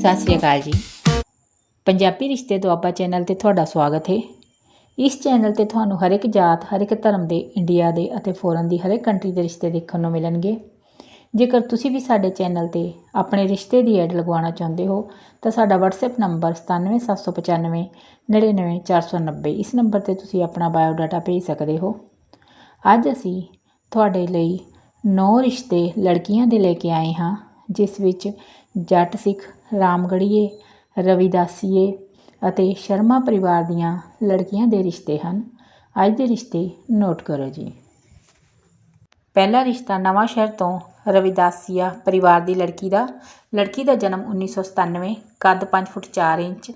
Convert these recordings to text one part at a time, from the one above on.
ਸਤਿ ਸ੍ਰੀ ਅਕਾਲ ਜੀ। ਪੰਜਾਬੀ ਰਿਸ਼ਤੇ ਦੁਆਬਾ ਚੈਨਲ ਤੇ ਤੁਹਾਡਾ ਸਵਾਗਤ ਹੈ। ਇਸ ਚੈਨਲ ਤੇ ਤੁਹਾਨੂੰ ਹਰ ਇੱਕ ਜਾਤ, ਹਰ ਇੱਕ ਧਰਮ ਦੇ, ਇੰਡੀਆ ਦੇ ਅਤੇ ਫੋਰਨ ਦੀ ਹਰ ਇੱਕ ਕੰਟਰੀ ਦੇ ਰਿਸ਼ਤੇ ਦੇਖਣ ਨੂੰ ਮਿਲਣਗੇ। ਜੇਕਰ ਤੁਸੀਂ ਵੀ ਸਾਡੇ ਚੈਨਲ ਤੇ ਆਪਣੇ ਰਿਸ਼ਤੇ ਦੀ ਐਡ ਲਗਵਾਉਣਾ ਚਾਹੁੰਦੇ ਹੋ, ਤਾਂ ਸਾਡਾ WhatsApp ਨੰਬਰ 97795 99490 ਇਸ ਨੰਬਰ ਤੇ ਤੁਸੀਂ ਆਪਣਾ ਬਾਇਓਡਾਟਾ ਭੇਜ ਸਕਦੇ ਹੋ। ਅੱਜ ਅਸੀਂ ਤੁਹਾਡੇ ਲਈ ਨੌ ਰਿਸ਼ਤੇ ਲੜਕੀਆਂ ਦੇ ਲੈ ਕੇ ਆਏ ਹਾਂ। ਜਿਸ ਵਿੱਚ ਜੱਟ ਸਿੱਖ ਰਾਮਗੜੀਏ ਰਵਿਦਾਸੀਏ ਅਤੇ ਸ਼ਰਮਾ ਪਰਿਵਾਰ ਦੀਆਂ ਲੜਕੀਆਂ ਦੇ ਰਿਸ਼ਤੇ ਹਨ। ਅੱਜ ਦੇ ਰਿਸ਼ਤੇ ਨੋਟ ਕਰੋ ਜੀ। ਪਹਿਲਾ ਰਿਸ਼ਤਾ ਨਵਾਂ ਸ਼ਹਿਰ ਤੋਂ ਰਵਿਦਾਸੀਆ ਪਰਿਵਾਰ ਦੀ ਲੜਕੀ ਦਾ। ਲੜਕੀ ਦਾ ਜਨਮ 1997 ਕੱਦ 5 foot 4 inch,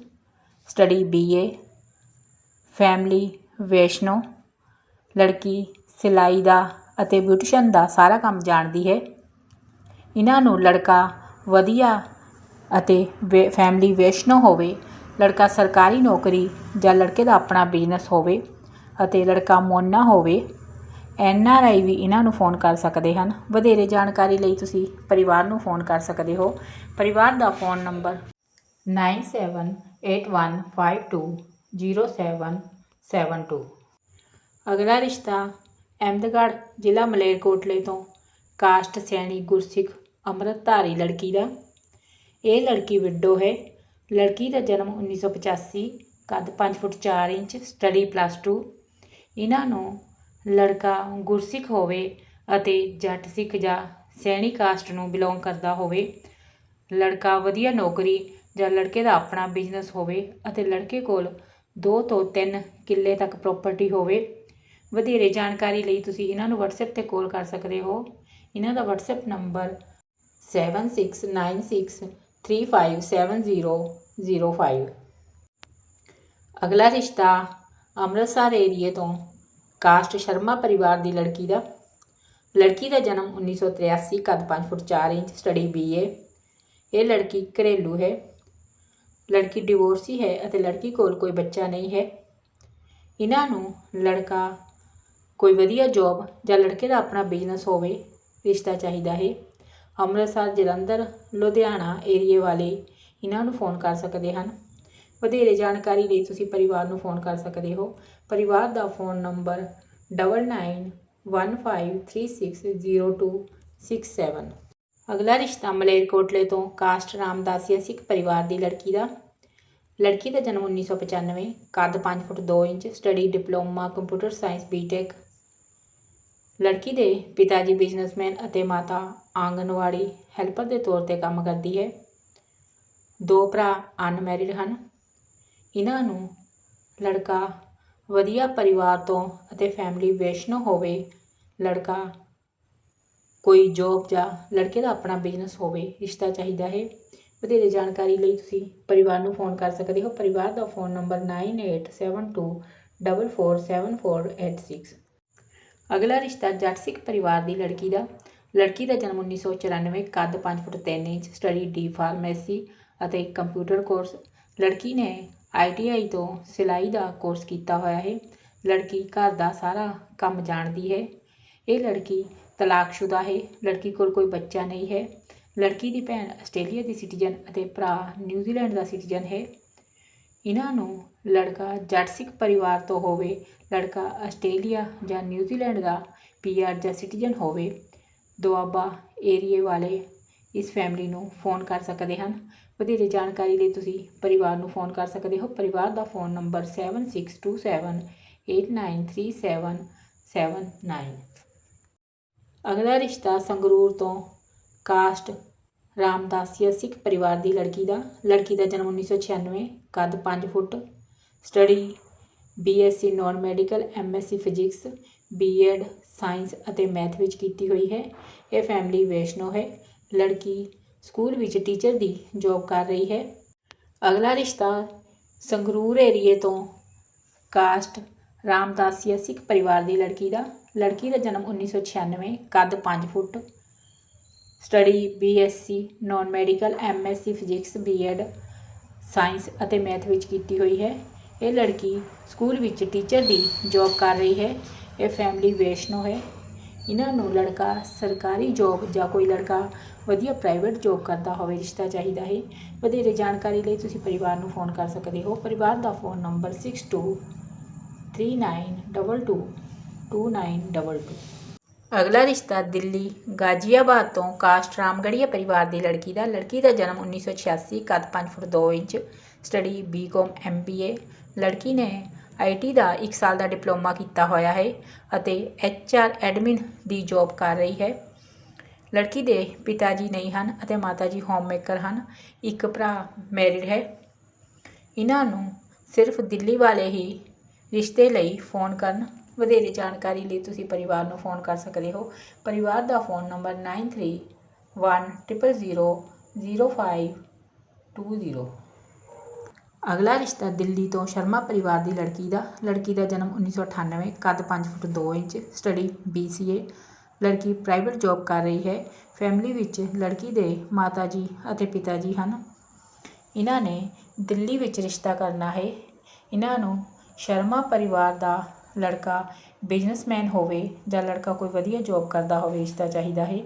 study BA, family Vaishno. ਲੜਕੀ ਸਿਲਾਈ ਦਾ ਅਤੇ ਬਿਊਟੀਸ਼ਨ ਦਾ ਸਾਰਾ ਕੰਮ ਜਾਣਦੀ ਹੈ। ਇਹਨਾਂ ਨੂੰ ਲੜਕਾ ਵਧੀਆ ਅਤੇ ਵੈ ਫੈਮਿਲੀ ਵੈਸ਼ਨੋ ਹੋਵੇ, ਲੜਕਾ ਸਰਕਾਰੀ ਨੌਕਰੀ ਜਾਂ ਲੜਕੇ ਦਾ ਆਪਣਾ ਬਿਜ਼ਨਸ ਹੋਵੇ ਅਤੇ ਲੜਕਾ ਮੋਨਾ ਹੋਵੇ, ਐਨ ਆਰ ਆਈ ਵੀ ਇਹਨਾਂ ਨੂੰ ਫੋਨ ਕਰ ਸਕਦੇ ਹਨ। ਵਧੇਰੇ ਜਾਣਕਾਰੀ ਲਈ ਤੁਸੀਂ ਪਰਿਵਾਰ ਨੂੰ ਫੋਨ ਕਰ ਸਕਦੇ ਹੋ। ਪਰਿਵਾਰ ਦਾ ਫੋਨ ਨੰਬਰ 9781520772 ਅਗਲਾ ਰਿਸ਼ਤਾ ਅਹਿਮਦਗੜ੍ਹ ਜ਼ਿਲ੍ਹਾ ਮਲੇਰਕੋਟਲੇ ਤੋਂ ਕਾਸਟ ਸੈਣੀ ਗੁਰਸਿੱਖ ਅੰਮ੍ਰਿਤਧਾਰੀ ਲੜਕੀ ਦਾ। ਇਹ ਲੜਕੀ ਵਿਡੋ ਹੈ। ਲੜਕੀ ਦਾ ਜਨਮ 1985 ਕੱਦ 5 ਫੁੱਟ 4 ਇੰਚ ਸਟੱਡੀ ਪਲੱਸ 2 ਇਹਨਾਂ ਨੂੰ ਲੜਕਾ ਗੁਰਸਿੱਖ ਹੋਵੇ ਅਤੇ ਜੱਟ ਸਿੱਖ ਜਾਂ ਸੈਣੀ ਕਾਸਟ ਨੂੰ ਬਿਲੋਂਗ ਕਰਦਾ ਹੋਵੇ। ਲੜਕਾ ਵਧੀਆ ਨੌਕਰੀ ਜਾਂ ਲੜਕੇ ਦਾ ਆਪਣਾ ਬਿਜ਼ਨਸ ਹੋਵੇ ਅਤੇ ਲੜਕੇ ਕੋਲ 2 ਤੋਂ 3 ਕਿੱਲੇ ਤੱਕ ਪ੍ਰਾਪਰਟੀ ਹੋਵੇ। ਵਧੇਰੇ ਜਾਣਕਾਰੀ ਲਈ ਤੁਸੀਂ ਇਹਨਾਂ ਨੂੰ WhatsApp ਤੇ ਕਾਲ ਕਰ ਸਕਦੇ ਹੋ। ਇਹਨਾਂ ਦਾ WhatsApp ਨੰਬਰ 7696357005 ਅਗਲਾ ਰਿਸ਼ਤਾ ਅੰਮ੍ਰਿਤਸਰ ਏਰੀਏ ਤੋਂ ਕਾਸਟ ਸ਼ਰਮਾ ਪਰਿਵਾਰ ਦੀ ਲੜਕੀ ਦਾ। ਲੜਕੀ ਦਾ ਜਨਮ 1983 ਕੱਦ 5 ਫੁੱਟ 4 ਇੰਚ ਸਟੱਡੀ ਬੀਏ। ਇਹ ਲੜਕੀ ਘਰੇਲੂ ਹੈ। ਲੜਕੀ ਡਿਵੋਰਸੀ ਹੈ ਅਤੇ ਲੜਕੀ ਕੋਲ ਕੋਈ ਬੱਚਾ ਨਹੀਂ ਹੈ। ਇਹਨਾਂ ਨੂੰ ਲੜਕਾ ਕੋਈ ਵਧੀਆ ਜੌਬ ਜਾਂ ਲੜਕੇ ਦਾ ਆਪਣਾ ਬਿਜ਼ਨਸ ਹੋਵੇ, ਰਿਸ਼ਤਾ ਚਾਹੀਦਾ ਹੈ। ਅੰਮ੍ਰਿਤਸਰ, ਜਲੰਧਰ, ਲੁਧਿਆਣਾ ਏਰੀਏ ਵਾਲੇ ਇਹਨਾਂ ਨੂੰ ਫੋਨ ਕਰ ਸਕਦੇ ਹਨ। ਵਧੇਰੇ ਜਾਣਕਾਰੀ ਲਈ ਤੁਸੀਂ ਪਰਿਵਾਰ ਨੂੰ ਫੋਨ ਕਰ ਸਕਦੇ ਹੋ। ਪਰਿਵਾਰ ਦਾ ਫੋਨ ਨੰਬਰ 9915360267 ਅਗਲਾ ਰਿਸ਼ਤਾ ਮਲੇਰਕੋਟਲੇ ਤੋਂ ਕਾਸਟ ਰਾਮਦਾਸੀਆ ਸਿੱਖ ਪਰਿਵਾਰ ਦੀ ਲੜਕੀ ਦਾ। ਲੜਕੀ ਦਾ ਜਨਮ 1995 ਕੱਦ 5 foot 2 inch study diploma computer science BTech ਲੜਕੀ ਦੇ ਪਿਤਾ ਜੀ ਬਿਜ਼ਨਸਮੈਨ ਅਤੇ ਮਾਤਾ ਆਂਗਨਵਾੜੀ ਹੈਲਪਰ ਦੇ ਤੌਰ ਤੇ ਕੰਮ ਕਰਦੀ ਹੈ। ਦੋ ਭਰਾ ਅਨਮੈਰਿਡ ਹਨ। ਇਹਨਾਂ ਨੂੰ ਲੜਕਾ ਵਧੀਆ ਪਰਿਵਾਰ ਤੋਂ ਅਤੇ ਫੈਮਿਲੀ ਵੈਸ਼ਨੋ ਹੋਵੇ, ਲੜਕਾ ਕੋਈ ਜੋਬ ਜਾਂ ਲੜਕੇ ਦਾ ਆਪਣਾ ਬਿਜ਼ਨਸ ਹੋਵੇ, ਰਿਸ਼ਤਾ ਚਾਹੀਦਾ ਹੈ। ਵਧੇਰੇ ਜਾਣਕਾਰੀ ਲਈ ਤੁਸੀਂ ਪਰਿਵਾਰ ਨੂੰ ਫੋਨ ਕਰ ਸਕਦੇ ਹੋ। ਪਰਿਵਾਰ ਦਾ ਫੋਨ ਨੰਬਰ 9872447486 ਅਗਲਾ ਰਿਸ਼ਤਾ ਜੱਟ ਸਿੱਖ ਪਰਿਵਾਰ ਦੀ ਲੜਕੀ ਦਾ। ਲੜਕੀ ਦਾ ਜਨਮ 1994 ਕੱਦ 5 foot 3 inch, study D pharmacy ਅਤੇ ਕੰਪਿਊਟਰ ਕੋਰਸ। ਲੜਕੀ ਨੇ ਆਈਟੀਆਈ ਤੋਂ ਸਿਲਾਈ ਦਾ ਕੋਰਸ ਕੀਤਾ ਹੋਇਆ ਹੈ। ਲੜਕੀ ਘਰ ਦਾ ਸਾਰਾ ਕੰਮ ਜਾਣਦੀ ਹੈ। ਇਹ ਲੜਕੀ ਤਲਾਕਸ਼ੁਦਾ ਹੈ। ਲੜਕੀ ਕੋਲ ਕੋਈ ਬੱਚਾ ਨਹੀਂ ਹੈ। ਲੜਕੀ ਦੀ ਭੈਣ ਆਸਟ੍ਰੇਲੀਆ ਦੀ ਸਿਟੀਜ਼ਨ ਅਤੇ ਭਰਾ ਨਿਊਜ਼ੀਲੈਂਡ ਦਾ ਸਿਟੀਜ਼ਨ ਹੈ। ਇਹਨਾਂ ਨੂੰ ਲੜਕਾ ਜੱਟ ਸਿੱਖ ਪਰਿਵਾਰ ਤੋਂ ਹੋਵੇ, ਲੜਕਾ ਆਸਟ੍ਰੇਲੀਆ ਜਾਂ ਨਿਊਜ਼ੀਲੈਂਡ ਦਾ ਪੀਆਰ ਜਾਂ ਸਿਟੀਜ਼ਨ ਹੋਵੇ, ਦੁਆਬਾ ਏਰੀਏ ਵਾਲੇ ਇਸ ਫੈਮਿਲੀ ਨੂੰ ਫੋਨ ਕਰ ਸਕਦੇ ਹਨ। ਵਧੇਰੇ ਜਾਣਕਾਰੀ ਲਈ ਤੁਸੀਂ ਪਰਿਵਾਰ ਨੂੰ ਫੋਨ ਕਰ ਸਕਦੇ ਹੋ। ਪਰਿਵਾਰ ਦਾ ਫੋਨ ਨੰਬਰ 7627893779 ਅਗਲਾ ਰਿਸ਼ਤਾ ਸੰਗਰੂਰ ਤੋਂ ਕਾਸਟ ਰਾਮਦਾਸੀਆ ਸਿੱਖ ਪਰਿਵਾਰ ਦੀ ਲੜਕੀ ਦਾ ਲੜਕੀ ਦਾ ਜਨਮ 1996 ਕੱਦ 5 foot study BSc non medical MSc physics BEd science ਅਤੇ ਮੈਥ ਵਿੱਚ ਕੀਤੀ ਹੋਈ ਹੈ। ਇਹ ਫੈਮਿਲੀ ਵੈਸ਼ਨੋ ਹੈ। ਲੜਕੀ ਸਕੂਲ ਵਿੱਚ ਟੀਚਰ ਦੀ ਜੌਬ ਕਰ ਰਹੀ ਹੈ। ਅਗਲਾ ਰਿਸ਼ਤਾ ਸੰਗਰੂਰ ਏਰੀਏ ਤੋਂ ਕਾਸਟ ਰਾਮਦਾਸੀਆ ਸਿੱਖ ਪਰਿਵਾਰ ਦੀ ਲੜਕੀ ਦਾ ਲੜਕੀ ਦਾ ਜਨਮ 1996 ਕੱਦ 5 foot study BSc non medical MSc physics BEd science ਅਤੇ ਮੈਥ ਵਿੱਚ ਕੀਤੀ ਹੋਈ ਹੈ। ਇਹ ਲੜਕੀ ਸਕੂਲ ਵਿੱਚ ਟੀਚਰ ਦੀ ਜੌਬ ਕਰ ਰਹੀ ਹੈ। ਇਹ ਫੈਮਿਲੀ ਵੈਸ਼ਨੋ ਹੈ। ਇਹਨਾਂ ਨੂੰ ਲੜਕਾ ਸਰਕਾਰੀ ਜੋਬ ਜਾਂ ਕੋਈ ਲੜਕਾ ਵਧੀਆ ਪ੍ਰਾਈਵੇਟ ਜੋਬ ਕਰਦਾ ਹੋਵੇ, ਰਿਸ਼ਤਾ ਚਾਹੀਦਾ ਹੈ। ਵਧੇਰੇ ਜਾਣਕਾਰੀ ਲਈ ਤੁਸੀਂ ਪਰਿਵਾਰ ਨੂੰ ਫੋਨ ਕਰ ਸਕਦੇ ਹੋ। ਪਰਿਵਾਰ ਦਾ ਫੋਨ ਨੰਬਰ 6239222922 ਅਗਲਾ ਰਿਸ਼ਤਾ ਦਿੱਲੀ, ਗਾਜ਼ੀਆਬਾਦ ਤੋਂ ਕਾਸਟ ਰਾਮਗੜੀਆ ਪਰਿਵਾਰ ਦੀ ਲੜਕੀ ਦਾ। ਲੜਕੀ ਦਾ ਜਨਮ 1986 ਕੱਦ 5 foot 2 inch study BCom MBA ਲੜਕੀ ਨੇ ਆਈਟੀ ਦਾ 1 ਸਾਲ ਦਾ ਡਿਪਲੋਮਾ ਕੀਤਾ ਹੋਇਆ ਹੈ ਅਤੇ ਐਚਆਰ ਐਡਮਿਨ ਦੀ ਜੌਬ ਕਰ ਰਹੀ ਹੈ। ਲੜਕੀ ਦੇ ਪਿਤਾ ਜੀ ਨਹੀਂ ਹਨ ਅਤੇ ਮਾਤਾ ਜੀ ਹੋਮਮੇਕਰ ਹਨ। ਇੱਕ ਭਰਾ ਮੈਰਿਡ ਹੈ। ਇਹਨਾਂ ਨੂੰ ਸਿਰਫ ਦਿੱਲੀ ਵਾਲੇ ਹੀ ਰਿਸ਼ਤੇ ਲਈ ਫੋਨ ਕਰਨ ਵਧੇਰੇ ਜਾਣਕਾਰੀ ਲਈ ਤੁਸੀਂ ਪਰਿਵਾਰ ਨੂੰ ਫੋਨ ਕਰ ਸਕਦੇ ਹੋ। ਪਰਿਵਾਰ ਦਾ ਫੋਨ ਨੰਬਰ 93100520 ਅਗਲਾ ਰਿਸ਼ਤਾ ਦਿੱਲੀ ਤੋਂ ਸ਼ਰਮਾ ਪਰਿਵਾਰ ਦੀ ਲੜਕੀ ਦਾ। ਲੜਕੀ ਦਾ ਜਨਮ 1998 ਕੱਦ 5 ਫੁੱਟ 2 ਇੰਚ, ਸਟੱਡੀ BCA ਲੜਕੀ ਪ੍ਰਾਈਵੇਟ ਜੌਬ ਕਰ ਰਹੀ ਹੈ। ਫੈਮਿਲੀ ਵਿੱਚ ਲੜਕੀ ਦੇ ਮਾਤਾ ਜੀ ਅਤੇ ਪਿਤਾ ਜੀ ਹਨ। ਇਹਨਾਂ ਨੇ ਦਿੱਲੀ ਵਿੱਚ ਰਿਸ਼ਤਾ ਕਰਨਾ ਹੈ। ਇਹਨਾਂ ਨੂੰ ਸ਼ਰਮਾ ਪਰਿਵਾਰ ਦਾ ਲੜਕਾ ਬਿਜ਼ਨਸਮੈਨ ਹੋਵੇ ਜਾਂ ਲੜਕਾ ਕੋਈ ਵਧੀਆ ਜੌਬ ਕਰਦਾ ਹੋਵੇ, ਰਿਸ਼ਤਾ ਚਾਹੀਦਾ ਹੈ।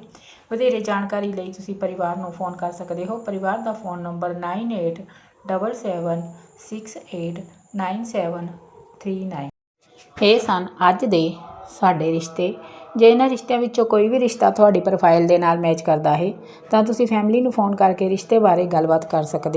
ਵਧੇਰੇ ਜਾਣਕਾਰੀ ਲਈ ਤੁਸੀਂ ਪਰਿਵਾਰ ਨੂੰ ਫੋਨ ਕਰ ਸਕਦੇ ਹੋ। ਪਰਿਵਾਰ ਦਾ ਫੋਨ ਨੰਬਰ 9877689739 ਇਹ ਸਨ ਅੱਜ ਦੇ ਸਾਡੇ ਰਿਸ਼ਤੇ। ਜੇ ਇਹਨਾਂ ਰਿਸ਼ਤਿਆਂ ਵਿੱਚੋਂ ਕੋਈ ਵੀ ਰਿਸ਼ਤਾ ਤੁਹਾਡੀ ਪ੍ਰੋਫਾਈਲ ਦੇ ਨਾਲ ਮੈਚ ਕਰਦਾ ਹੈ, ਤਾਂ ਤੁਸੀਂ ਫੈਮਿਲੀ ਨੂੰ ਫੋਨ ਕਰਕੇ ਰਿਸ਼ਤੇ ਬਾਰੇ ਗੱਲਬਾਤ ਕਰ ਸਕਦੇ